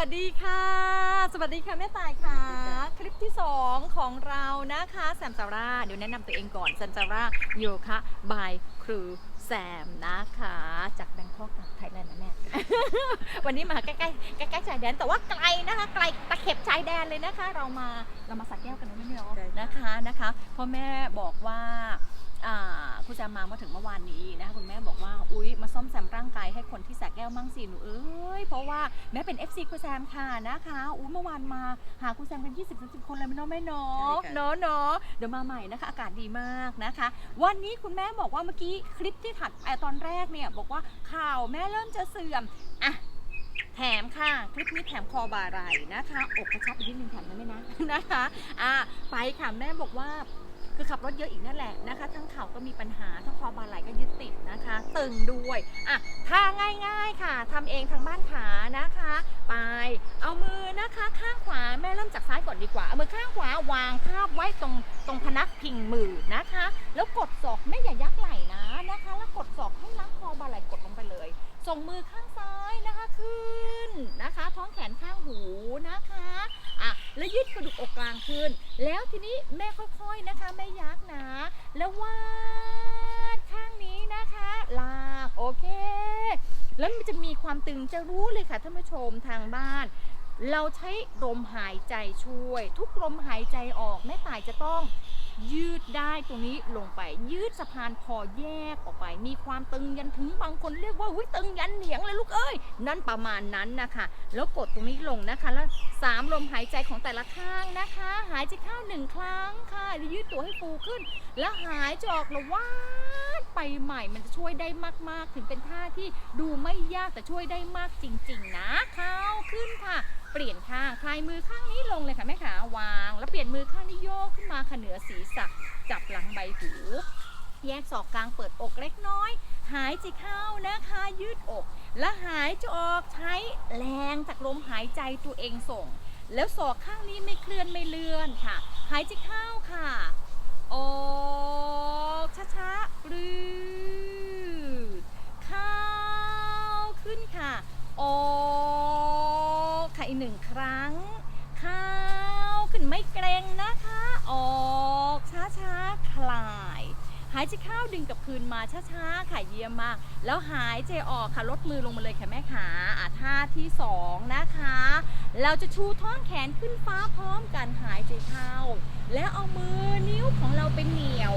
วัสดีค่ะ สวัสดีค่ะแม่ตายค่ะ คลิปที่ 2 ของเรานะคะแซมซาร่าเดี๋ยวแนะนำตัวเองก่อนแซมซาร่าโยคะบายครูแซมนะคะ จากแบงคอกไทยแลนด์นะแม่วันนี้มาใกล้ๆใกล้ๆชายแดนแต่ว่าไกลนะคะ ไกลตะเข็บชายแดนเลยนะคะ เรามาเรามาสักแก้วกันนะแม่เนาะใช่ค่ะนะคะนะคะเพ่อแม่บอกว่า อ่าคุณแซมมาเมื่อถึงเมื่อวานนี้นะคะคุณแม่บอกว่าอุ๊ยมาซ่อมแซมร่างกายให้คนที่สระแก้วมั่งสิหนูเอ้ยเพราะว่าแม่เป็น FC คุณแซมค่ะนะคะอุ๊ยเมื่อวานมาหาคุณแซมกัน 20 30คนเลยไม่น้องแม่เนาะใช่ค่ะ เนาะเนาะเดี๋ยวมาใหม่นะคะ อากาศดีมากนะคะ วันนี้คุณแม่บอกว่าเมื่อกี้คลิปที่ถัดไอตอนแรกเนี่ยบอกว่าข่าวแม่เริ่มจะเสื่อมอะแถมค่ะ คลิปนี้แถมคอบาไหลนะคะอกกระชับอีกนิดนึงแถมได้ไหมนะ นะคะอะไปค่ะแม่บอกว่า คือขับรถเยอะอีกนั่นแหละนะคะ ทั้งเข่าก็มีปัญหา ทั้งคอบาไหลก็ยึดติดนะคะ ตึงด้วยอะท่าง่ายๆค่ะทำเองทางบ้านขานะคะ ไป เอามือนะคะข้างขวาแม่เริ่มจากซ้ายก่อนดีกว่า เอามือข้างขวาวางทาบไว้ตรงตรงพนักพิงมือนะคะ แล้วกดศอกแม่อย่ายักไหล่นะนะคะ แล้วกดศอกให้ล้างคอบาไหลกดลงไปเลย ส่งมือข้างซ้ายนะคะขึ้นนะคะ ท้องแขนข้างหูนะคะ แล้วยืดกระดูกอกกลางขึ้น แล้วทีนี้แม่ค่อยๆนะคะแม่ยักนะแล้ววาดข้างนี้นะคะ ลากโอเค แล้วมันจะมีความตึงจะรู้เลยค่ะท่านผู้ชมทางบ้าน เราใช้ลมหายใจช่วย ทุกลมหายใจออกแม่ต่ายจะต้อง ยืดได้ตรงนี้ลงไป ยืดสะพานคอแยกออกไป มีความตึงยันถึงบางคนเรียกว่าอุ้ยตึงยันเหนียงเลยลูกเอ้ยนั่นประมาณนั้นนะคะ แล้วกดตรงนี้ลงนะคะ แล้วสามลมหายใจของแต่ละข้างนะคะ หายใจเข้าหนึ่งครั้งค่ะแล้วยืดตัวให้ฟูขึ้น แล้วหายใจออกแล้ววาดไปใหม่มันจะช่วยได้มากๆ ถึงเป็นท่าที่ดูไม่ยากแต่ช่วยได้มากจริง ๆ นะเข้าขึ้นค่ะ เปลี่ยนข้างคลายมือข้างนี้ลงเลยค่ะแม่ขาวาง แล้วเปลี่ยนมือข้างนี้โยกขึ้นมาค่ะเหนือศีรษะจับหลังใบหู แยกศอกกลางเปิดอกเล็กน้อย หายใจเข้านะคะยืดอก แล้วหายใจออกใช้แรงจากลมหายใจตัวเองส่ง แล้วศอกข้างนี้ไม่เคลื่อนไม่เลื่อนค่ะ หายใจเข้าค่ะออกช้าๆปลืดเข้าขึ้นค่ะออก หนึ่งครั้ง เข้าขึ้นไม่เกรงนะคะ ออกช้าๆ คลาย หายใจเข้าดึงกับคืนมาช้าๆ ค่ะเยี่ยมมาก แล้วหายใจออกค่ะลดมือลงมาเลยค่ะแม่ขาอะท่าที่สองนะคะ เราจะชูท้องแขนขึ้นฟ้าพร้อมกันหายใจเข้า แล้วเอามือนิ้วของเราไปเหนียว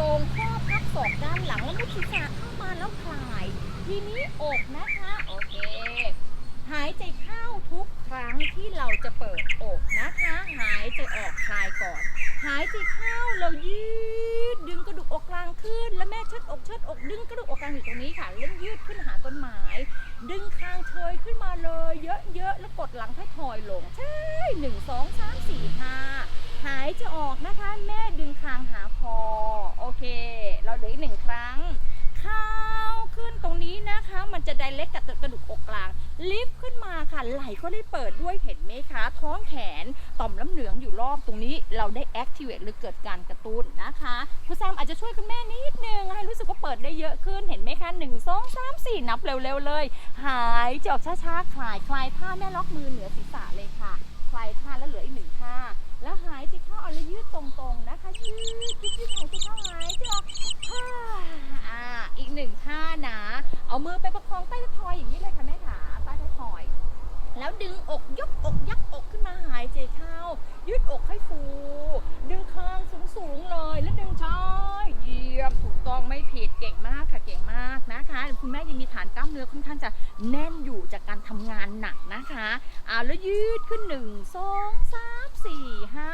ตรงข้อพับศอกด้านหลังแล้วมุดศีรษะเข้ามาแล้วคลาย ทีนี้อกนะคะ โอเค หายใจเข้าทุกครั้งที่ เราจะเปิดอกนะคะ หายใจออกคลายก่อน หายใจเข้าเรายืดดึงกระดูกอกกลางขึ้น แล้วแม่เชิดอกเชิดอกดึงกระดูกอกกลางอยู่ตรงนี้ค่ะแล้วยืดขึ้นหาต้นไม้ดึงคางเชยขึ้นมาเลย เยอะๆแล้วกดหลังให้ถอยลงใช่หนึ่งสองสามสี่ห้าหายใจออกนะคะ แม่ดึงคางหาคอ โอเค เราเหลืออีกหนึ่งครั้ง เข้าขึ้นตรงนี้นะคะ มันจะไดเล็กกับกระดูกอกก ลิฟต์ขึ้นมาค่ะไหล่ก็ได้เปิดด้วยเห็นไหมคะ ท้องแขนต่อมน้ำเหลืองอยู่รอบตรงนี้เราได้ activate หรือเกิดการกระตุ้นนะคะคุณแซมอาจจะช่วยคุณแม่นิดนึงให้รู้สึกว่าเปิดได้เยอะขึ้นเห็นไหมคะ1 2 3 4นับเร็วๆเลย หายใจออกช้าๆคลายคลายท่าแม่ล็อกมือเหนือศีรษะเลยค่ะ คลายท่าแล้วเหลืออีกหนึ่งท่าแล้วหายใจเข้าเอาแล้วยืดตรงๆนะคะ ยืดยืดยืดหายใจเข้าหายใจออกฮ่าอ่าอีกหนึ่งท่านะ เอามือไปประคองใต้ท้ายทอยอย่างนี้เลยค่ะแม่ ขาใต้ท้ายทอย แล้วดึงอกยกอกยักอกขึ้นมาหายใจเข้า ยืดอกให้ฟู ดึงคางสูงสูงๆเลย แล้วดึงช้อยเยี่ยมถูกต้องไม่ผิดเก่งมากค่ะเก่งมากนะคะคุณแม่ยังมีฐานกล้ามเนื้อค่อนข้างจะแน่นอยู่จากการทำงานหนักนะคะอ่าแล้วยืดขึ้นหนึ่งสองสามสี่ห้า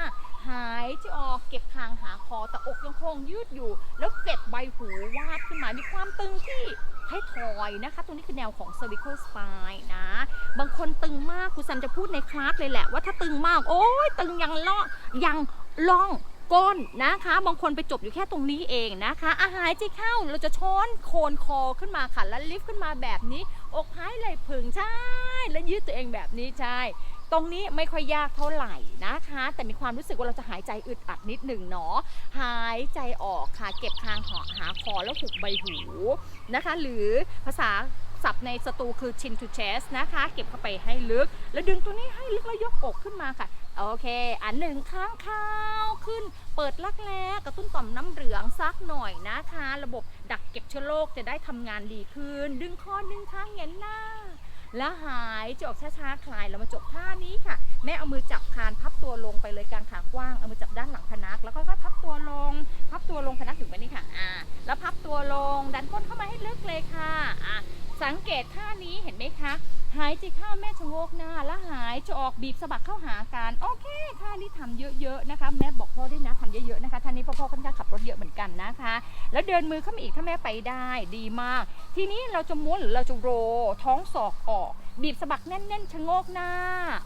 หายใจออกเก็บคางหาคอแต่อกยังคงยืดอยู่ แล้วเก็บใบหูวาดขึ้นมามีความตึงที่ ให้ทอยนะคะ ตรงนี้คือแนวของ cervical spine นะ บางคนตึงมากครูแซมจะพูดในคลาสเลยแหละว่าถ้าตึงมาก โอ้ยตึงยังล่อยังล่องก้นนะคะ บางคนไปจบอยู่แค่ตรงนี้เองนะคะ อาหายใจเข้าเราจะช้อนโคนคอขึ้นมาค่ะ แล้วลิฟต์ขึ้นมาแบบนี้ อกหายไหล่ผึ่งใช่ แล้วยืดตัวเองแบบนี้ใช่ ตรงนี้ไม่ค่อยยากเท่าไหร่นะคะ แต่มีความรู้สึกว่าเราจะหายใจอึดอัดนิดหนึ่งเนาะหายใจออกค่ะเก็บคางหอหาคอแล้วหุบใบหูนะคะ หรือภาษาศัพท์ในสตูคือ chin to chest นะคะ เก็บเข้าไปให้ลึก แล้วดึงตัวนี้ให้ลึกแล้วยกอกขึ้นมาค่ะโอเค อันหนึ่งข้างข้าวขึ้น เปิดรักแร้กระตุ้นต่อมน้ำเหลืองสักหน่อยนะคะ ระบบดักเก็บเชื้อโรคจะได้ทำงานดีขึ้น ดึงคอดึงข้างเหงียนหน้า แล้วหายจะออกช้าๆคลายแล้วมาจบท่านี้ค่ะ แม่เอามือจับคานพับตัวลงไปเลยกลางขากว้างเอามือจับด้านหลังพนัก แล้วค่อยๆพับตัวลง พับตัวลงพนักถึงไปนี่ค่ะอ่าแล้วพับตัวลง ดันก้นเข้ามาให้ลึกเลยค่ะอ่าสังเกตท่านี้เห็นไหมคะ หายใจเข้าแม่ชะโงกหน้า แล้วหายจะออกบีบสะบักเข้าหากันโอเคท่านี้ทำเยอะๆนะคะ แม่บอกพ่อด้วยนะทำเยอะๆนะคะท่านี้พ่อพ่อค่อนข้างขับรถเยอะเหมือนกันนะคะ แล้วเดินมือเข้ามาอีกถ้าแม่ไปได้ดีมาก ทีนี้เราจะม้วนหรือเราจะโรท้องศอกออกบีบสะบักแน่นๆชะโงกหน้า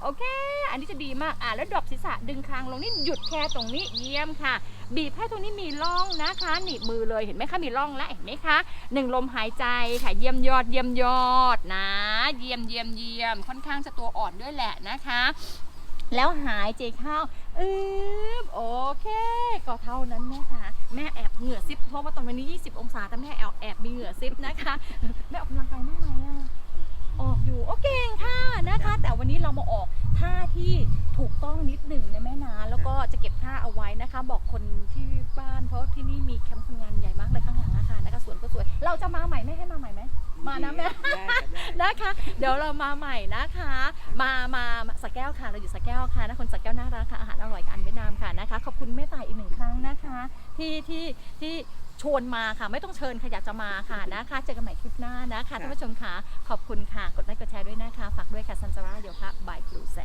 โอเค อันนี้จะดีมากอะแล้วดรอปศีรษะดึงคางลงนี่หยุดแค่ตรงนี้เยี่ยมค่ะ บีบให้ตรงนี้มีร่องนะคะหนีบมือเลยเห็นไหมคะมีร่องแล้วเห็นไหมคะหนึ่งลมหายใจค่ะ เยี่ยมยอดเยี่ยมยอดนะ เยี่ยมเยี่ยมเยี่ยมค่อนข้างจะตัวอ่อนด้วยแหละนะคะแล้วหายใจเข้าอืบโอเค ก็เท่านั้นแม่คะแม่แอบเหงื่อซิปเพราะว่าตอนวันนี้ 20 องศาแต่แม่แอบแอบมีเหงื่อซิปนะคะ แม่ออกกำลังกายมากไหม อะออกอยู่โอเคค่ะนะคะ แต่วันนี้เรามาออกท่าที่ถูกต้องนิดหนึ่งนะแม่นะแล้วก็จะเก็บท่าเอาไว้นะคะ บอกคนที่บ้านเพราะที่นี่มีแคมป์คนงานใหญ่มากเลยข้างหลังนะคะนะคะสวนก็สวย เราจะมาใหม่ไม่ให้มาใหม่ไหมมานะแม่ได้ค่ะได้นะคะ เดี๋ยวเรามาใหม่นะคะมามามาสักแก้วค่ะเราอยู่สักแก้วค่ะนะคนสักแก้วน่ารักค่ะอาหารอร่อยกับอันเวียดนามค่ะนะคะ ขอบคุณแม่ตายอีกหนึ่งครั้งนะคะ ที่ที่ที่ ชวนมาค่ะ ไม่ต้องเชิญค่ะอยากจะมาค่ะนะคะเจอกันใหม่คลิปหน้านะคะท่านผู้ชมค่ะขอบคุณค่ะกดไลค์กดแชร์ด้วยนะคะฝากด้วยค่ะซันซาร่าเดี๋ยวค่ะบายครูแซ